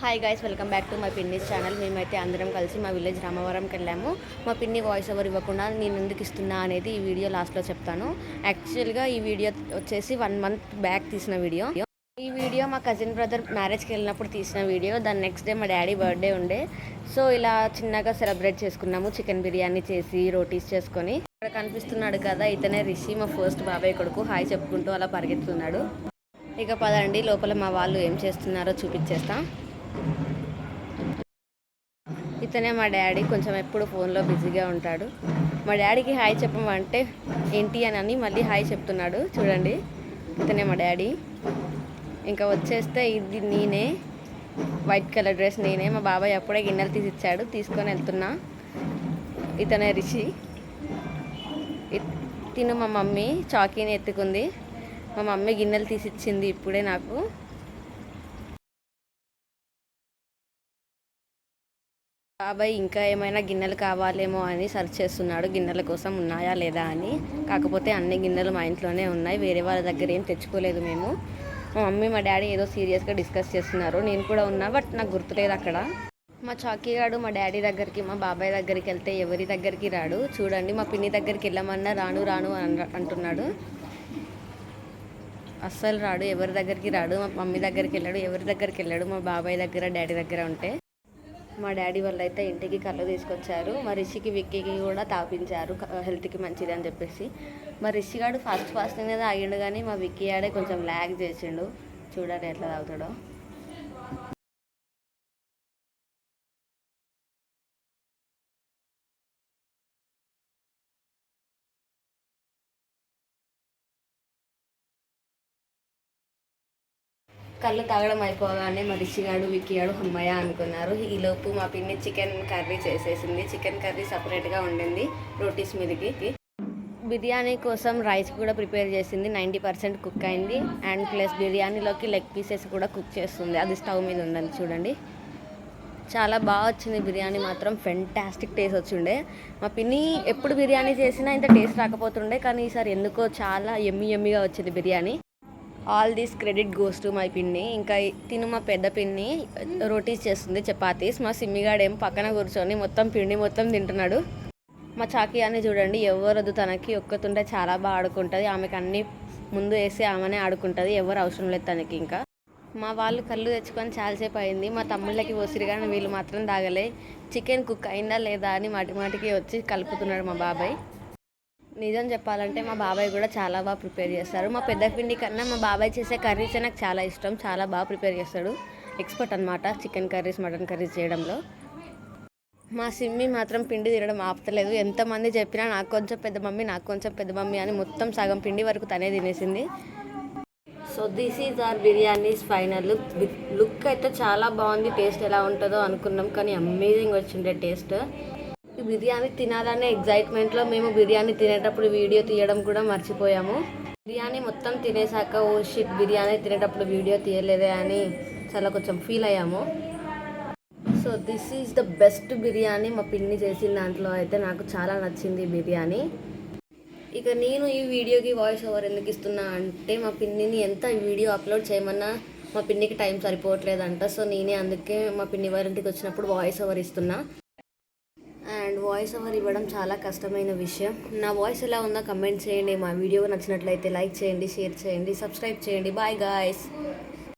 Hi guys welcome back to మా పిన్నిస్ channel మేమైతే అందరం కలిసి మా విలేజ్ రామవరంకి వెళ్ళాము. మా పిన్ని వాయిస్ ఓవర్ ఇవ్వకుండా నేను ఎందుకు ఇస్తున్నా అనేది ఈ వీడియో లాస్ట్లో చెప్తాను. యాక్చువల్గా ఈ వీడియో వచ్చేసి వన్ మంత్ బ్యాక్ తీసిన వీడియో ఈ వీడియో మా కజిన్ బ్రదర్ మ్యారేజ్కి వెళ్ళినప్పుడు తీసిన వీడియో దాని నెక్స్ట్ డే మా డాడీ బర్త్డే ఉండే. సో ఇలా చిన్నగా సెలబ్రేట్ చేసుకున్నాము. చికెన్ బిర్యానీ చేసి రోటీస్ చేసుకొని. ఇక్కడ కనిపిస్తున్నాడు కదా ఇతనే రిషి మా ఫస్ట్ బాబాయ్ కొడుకు. హాయ్ చెప్పుకుంటూ అలా పరిగెత్తున్నాడు ఇక పదండి లోపల మా వాళ్ళు ఏం చేస్తున్నారో చూపించేస్తాం. ఇతనే మా డాడీ కొంచెం ఎప్పుడు ఫోన్లో బిజీగా ఉంటాడు. మా డాడీకి హాయ్ చెప్పమంటే ఏంటి అని అని మళ్ళీ హాయ్ చెప్తున్నాడు. చూడండి ఇతనే మా డాడీ. ఇంకా వచ్చేస్తే ఇది నేనే వైట్ కలర్ డ్రెస్ నేనే. మా బాబాయ్ అప్పుడే గిన్నెలు తీసి ఇచ్చాడు తీసుకొని వెళ్తున్నా. ఇతనే రిషి. ఇ- తిను మా మమ్మీ చాకీని ఎత్తుకుంది. మా మమ్మీ గిన్నెలు తీసి ఇచ్చింది ఇప్పుడే నాకు. బాబాయ్ ఇంకా ఏమైనా గిన్నెలు కావాలేమో అని సర్చ్ చేస్తున్నాడు. గిన్నెల కోసం ఉన్నాయా లేదా అని. కాకపోతే అన్ని గిన్నెలు మా ఇంట్లోనే ఉన్నాయి. వేరే వాళ్ళ దగ్గర ఏం తెచ్చుకోలేదు మేము. మా మమ్మీ మా డాడీ ఏదో సీరియస్గా డిస్కస్ చేస్తున్నారు. నేను కూడా ఉన్నా బట్ నాకు గుర్తులేదు అక్కడ. మా చాకీగాడు మా డాడీ దగ్గరికి మా బాబాయ్ దగ్గరికి వెళ్తే ఎవరి దగ్గరికి రాడు. చూడండి మా పిన్ని దగ్గరికి వెళ్ళమన్నా రాను రాను అని అంటున్నాడు. అస్సలు రాడు ఎవరి దగ్గరికి రాడు. మా మమ్మీ దగ్గరికి వెళ్ళాడు ఎవరి దగ్గరికి వెళ్ళాడు. మా బాబాయ్ దగ్గర డాడీ దగ్గర ఉంటే. మా డాడీ వాళ్ళు అయితే ఇంటికి కళ్ళు తీసుకొచ్చారు. మా రిషికి విక్కీకి కూడా తాపించారు. హెల్త్కి మంచిది అని చెప్పేసి. మా రిషి గాడు ఫాస్ట్ ఫాస్ట్ అనేది ఆగిండు కానీ మా విక్కీ ఆడే కొంచెం ల్యాగ్ చేసిండు. చూడండి ఎట్లా తాగుతాడో. కళ్ళు తాగడం అయిపోగానే మా రిషిగాడు విక్కిగాడు అమ్మయ్య అనుకున్నారు. ఈలోపు మా పిన్ని చికెన్ కర్రీ చేసేసింది. చికెన్ కర్రీ సపరేట్గా ఉండింది రోటీస్ మీదకి. బిర్యానీ కోసం రైస్ కూడా ప్రిపేర్ చేసింది. నైంటీ పర్సెంట్ కుక్ అయింది. అండ్ ప్లస్ బిర్యానీలోకి లెగ్ పీసెస్ కూడా కుక్ చేస్తుంది. అది స్టవ్ మీద ఉండండి చూడండి. చాలా బాగా వచ్చింది బిర్యానీ మాత్రం. ఫెంటాస్టిక్ టేస్ట్ వచ్చిండే. మా పిన్ని ఎప్పుడు బిర్యానీ చేసినా ఇంత టేస్ట్ రాకపోతుండే. కానీ ఈసారి ఎందుకో చాలా ఎమ్మి ఎమ్మిగా వచ్చింది biryani. All these credit goes to my పిన్ని. ఇంకా తిను మా పెద్ద పిన్ని రోటీస్ చేస్తుంది చపాతీస్. మా సిమ్మిగాడేం పక్కన కూర్చొని మొత్తం పిండి మొత్తం తింటున్నాడు. మా చాకి అని చూడండి ఎవరదు తనకి. ఒక్కతుంటే చాలా బాగా ఆడుకుంటుంది. ఆమెకు అన్ని ముందు వేసి ఆమెనే ఆడుకుంటుంది. ఎవరు అవసరం లేదు తనకి ఇంకా. మా వాళ్ళు కళ్ళు తెచ్చుకొని చాలాసేపు అయింది. మా తమ్ముళ్ళకి పోసిరు కానీ వీళ్ళు మాత్రం తాగలే. చికెన్ కుక్ అయిందా లేదా అని మాటి మాటికి వచ్చి కలుపుతున్నాడు మా బాబాయ్. నిజం చెప్పాలంటే మా బాబాయ్ కూడా చాలా బాగా ప్రిపేర్ చేస్తారు. మా పెద్ద పిండి కన్నా మా బాబాయ్ చేసే కర్రీసే నాకు చాలా ఇష్టం. చాలా బాగా ప్రిపేర్ చేస్తాడు. ఎక్స్పర్ట్ అనమాట చికెన్ కర్రీస్ మటన్ కర్రీస్ చేయడంలో. మా సిమ్మి మాత్రం పిండి తినడం ఆపుతలేదు. ఎంతమంది చెప్పినా నాకు కొంచెం పెద్ద మమ్మీ నాకు కొంచెం పెద్ద మమ్మీ అని మొత్తం సగం పిండి వరకు తనే తినేసింది. So this is our biryani's final look. Look అయితే చాలా బాగుంది. టేస్ట్ ఎలా ఉంటుందో అనుకున్నాం కానీ అమేజింగ్ వచ్చిండే టేస్ట్. బిర్యానీ తినాలనే ఎగ్జైట్మెంట్లో మేము బిర్యానీ తినేటప్పుడు వీడియో తీయడం కూడా మర్చిపోయాము. బిర్యానీ మొత్తం తినేసాక ఓ షిట్ బిర్యానీ తినేటప్పుడు వీడియో తీయలేదే అని చాలా కొంచెం ఫీల్ అయ్యాము. So this is the best biryani మా పిన్ని చేసిన దాంట్లో అయితే నాకు చాలా నచ్చింది బిర్యానీ. ఇక నేను ఈ వీడియోకి వాయిస్ ఓవర్ ఎందుకు ఇస్తున్నా అంటే మా పిన్నిని ఎంత వీడియో అప్లోడ్ చేయమన్నా మా పిన్నికి టైం సరిపోవట్లేదంట. సో నేనే అందుకే మా పిన్ని వారి ఇంటికి వచ్చినప్పుడు వాయిస్ ఓవర్ ఇస్తున్నా. అండ్ వాయిస్ ఓవర్ ఇవ్వడం చాలా కష్టమైన విషయం. నా వాయిస్ ఎలా ఉందో కమెంట్ చేయండి. మా వీడియో నచ్చినట్లయితే లైక్ చేయండి షేర్ చేయండి సబ్స్క్రైబ్ చేయండి. Bye guys.